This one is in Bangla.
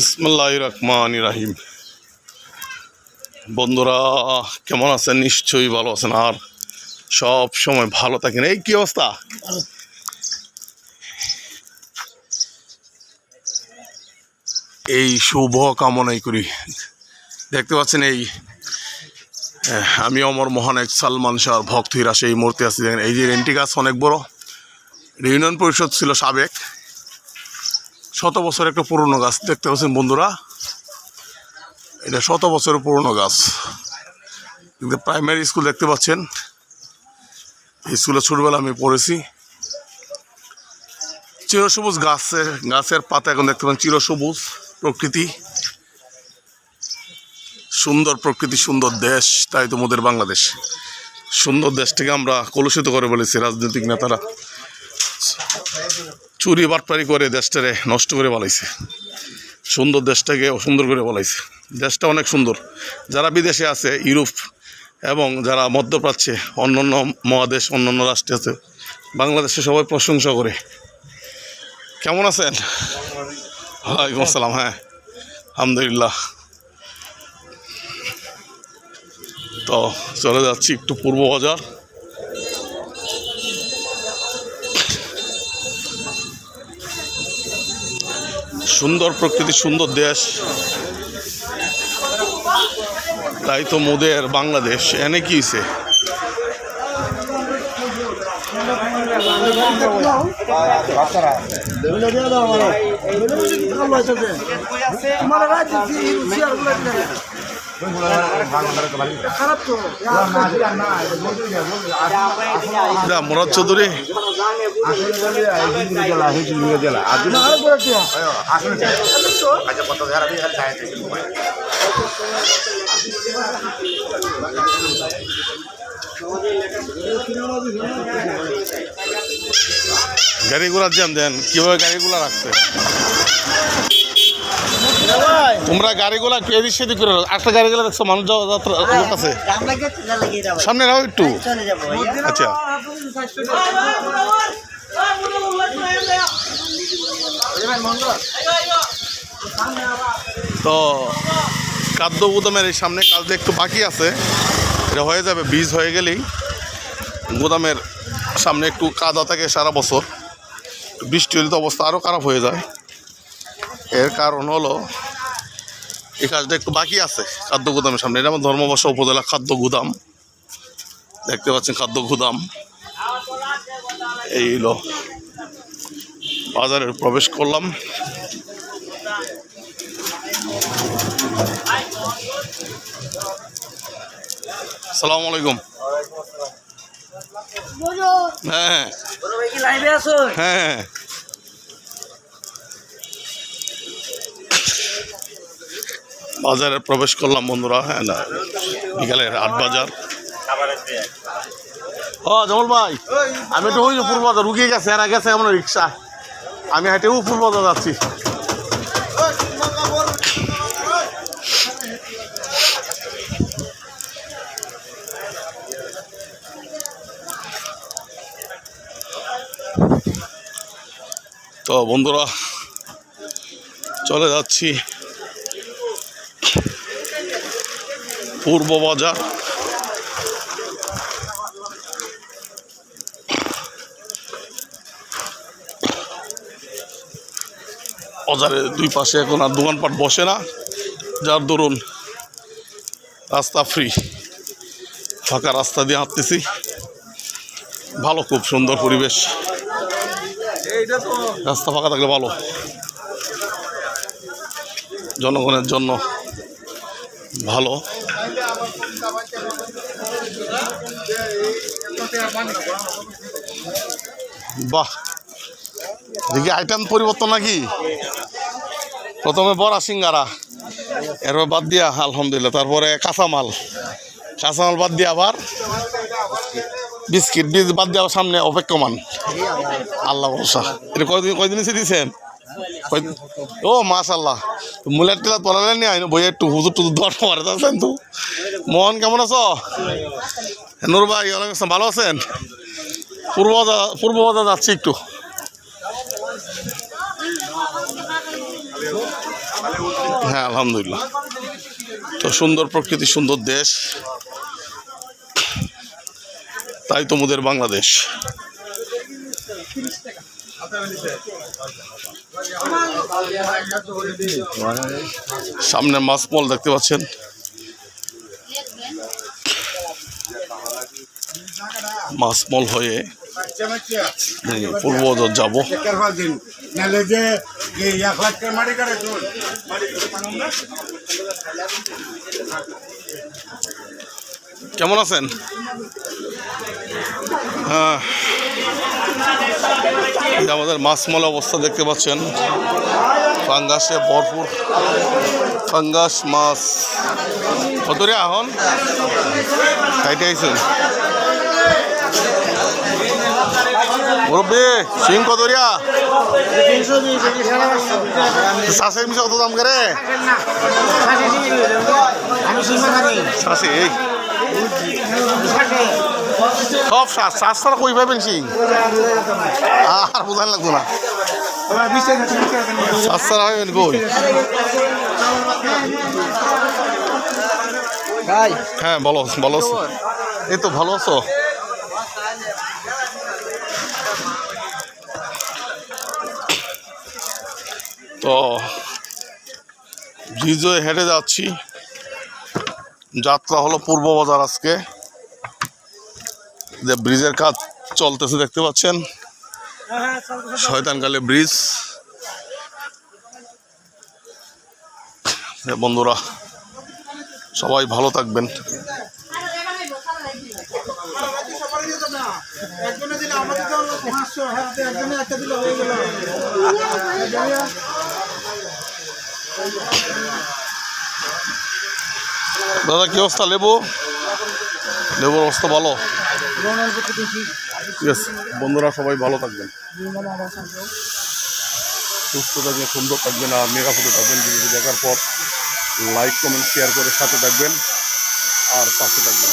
ইসমুল্লাহ রহমান রাহিম। বন্ধুরা, কেমন আছেন? নিশ্চয়ই ভালো আছেন। আর সব সময় ভালো থাকেন। এই কি অবস্থা? এই শুভ কামনাই করি। দেখতে পাচ্ছেন এই আমি অমর মহানায়ক সালমান শাহ ভক্ত হীরা সেই মূর্তি আছে। দেখেন, এই যে রেন্টি অনেক বড়। ইউনিয়ন পরিষদ ছিল সাবেক। শত বছর একটা পুরনো গাছ। দেখতে পাচ্ছেন বন্ধুরা? এটা শত বছরের পুরনো গাছ। কিন্তু প্রাইমারি স্কুল দেখতে পাচ্ছেন? এই স্কুলে ছোটবেলা আমি পড়েছি। চিরসবুজ গাছের গাছের পাতা এখন দেখতে পাচ্ছেন, চিরসবুজ প্রকৃতি। সুন্দর প্রকৃতি, সুন্দর দেশ, তাই তো মোদের বাংলাদেশ। সুন্দর দেশটিকে আমরা কলুষিত করে বলেছি রাজনৈতিক নেতারা। চুরি বাটপারি করে দেশটারে নষ্ট করে বলাইছে সুন্দর দেশটাকে সুন্দর করে বলাইছে দেশটা অনেক সুন্দর। যারা বিদেশে আছে, ইউরোপ এবং যারা মধ্যপ্রাচ্যে অন্য অন্য মহাদেশ, অন্যান্য রাষ্ট্রে আছে, বাংলাদেশে সবাই প্রশংসা করে। কেমন আছেন? ওয়ালাইকুম আসসালাম হ্যাঁ। আলহামদুলিল্লাহ। তো চলে যাচ্ছি একটু পূর্ব বাজার। সুন্দর প্রকৃতি সুন্দর দেশ। তাই তো মোদের বাংলাদেশ এনে কি হয়েছে খারাপ তো যা মুরাদ চৌধুরী। গাড়িগুলার জ্যাম দেন কীভাবে গাড়িগুলা রাখছে? তোমরা গাড়িগুলা এদিক সেদিক করে। একটা গাড়িগুলো দেখছ মানুষ যাওয়া যাত্রা লোক আছে সামনে রাখো একটু। আচ্ছা। তো খাদ্য গুদামের এই সামনে কাজটা একটু বাকি আছে। এটা হয়ে যাবে বীজ হয়ে গেলেই। গুদামের সামনে একটু কাদা থাকে সারা বছর। বৃষ্টি হলে তো অবস্থা আরও খারাপ হয়ে যায়। এর কারণ হলো এই কাজটা একটু বাকি আছে খাদ্য গুদামের সামনে। এটা আমার ধর্মবাসা উপজেলা খাদ্য গুদাম। দেখতে পাচ্ছেন খাদ্য গুদাম। এই হলো বাজারে প্রবেশ করলাম। সালাম আলাইকুম। হ্যাঁ। হ্যাঁ। বাজারে প্রবেশ করলাম বন্ধুরা হ্যাঁ না বিকালের আট বাজার। ও জমল ভাই আমি তো ওই পূর্ব বাজার রুকিয়ে গেছে এরা গেছে আমার রিক্সা। আমি হাইটে উপর বাজার যাচ্ছি। তো বন্ধুরা চলে যাচ্ছি। পূর্ব বাজার। বাজারের দুই পাশে এখন আর দোকানপাট বসে না। যার দরুন রাস্তা ফ্রি ফাঁকা রাস্তা দিয়ে হাঁটতেছি। ভালো, খুব সুন্দর পরিবেশ। রাস্তা ফাঁকা থাকলে ভালো। জনগণের জন্য ভালো। বাহ। দেখি আইটেম পরিবর্তন নাকি? প্রথমে বড়া সিঙ্গারা, এরপর বাদ দিয়া, আলহামদুলিল্লাহ। তারপরে কাঁচামাল। কাঁচামাল বাদ দিয়ে আবার বিস্কিট বীজ বাদ দিয়ে সামনে অপেক্ষমান। আল্লাহ ভরসা। এটা কয়দিন কয়দিন এসে দিয়েছেন? ও মাশাল্লাহ মুলের টেলা তোলালেন নি, আইন বইয়ে একটু হুজুর টুজুর দর মারে আছেন তো। মোহন, কেমন আছো? নুর ভাই অনেক ভালো আছেন? পূর্ব পূর্ব বাজার যাচ্ছি একটু। হ্যাঁ আলহামদুলিল্লাহ। তো সুন্দর প্রকৃতি, সুন্দর দেশ। তাই তো মোদের বাংলাদেশ। সামনে মাছ মল দেখতে পাচ্ছেন। মাছ মল হয়ে এই পূর্ব বাজার যাব। কেমন আছেন? হ্যাঁ। আমাদের মাছমল অবস্থা দেখতে পাচ্ছেন। ফাঙ্গাসে ভরপুর ফাঙ্গাস মাছ। কত রে এখন খাইতে আইছেন? মুরব্বী কত মিশে কত দাম করে? শাসে সব শ্বাস কই পাবেন আর বোঝান লাগতো না। পাবেন কই? হ্যাঁ বলো আছো এই তো ভালো আছো? তো ব্রিজ হয়ে হেঁটে যাচ্ছি। যাত্রা হলো পূর্ব বাজার আজকে। যে ব্রিজের কাজ চলতেছে, দেখতে পাচ্ছেন? শয়তানকালে ব্রিজ। বন্ধুরা, সবাই ভালো থাকবেন। একজনে দিলে দাদা, কি অবস্থা? লেবু? লেবুর অবস্থা ভালো? বন্ধুরা সবাই ভালো থাকবেন। সুস্থ থাকবেন, সুন্দর থাকবেন আর নিরাপদে থাকবেন। ভিডিওটি দেখার পর লাইক কমেন্ট শেয়ার করে সাথে থাকবেন আর পাশে থাকবেন।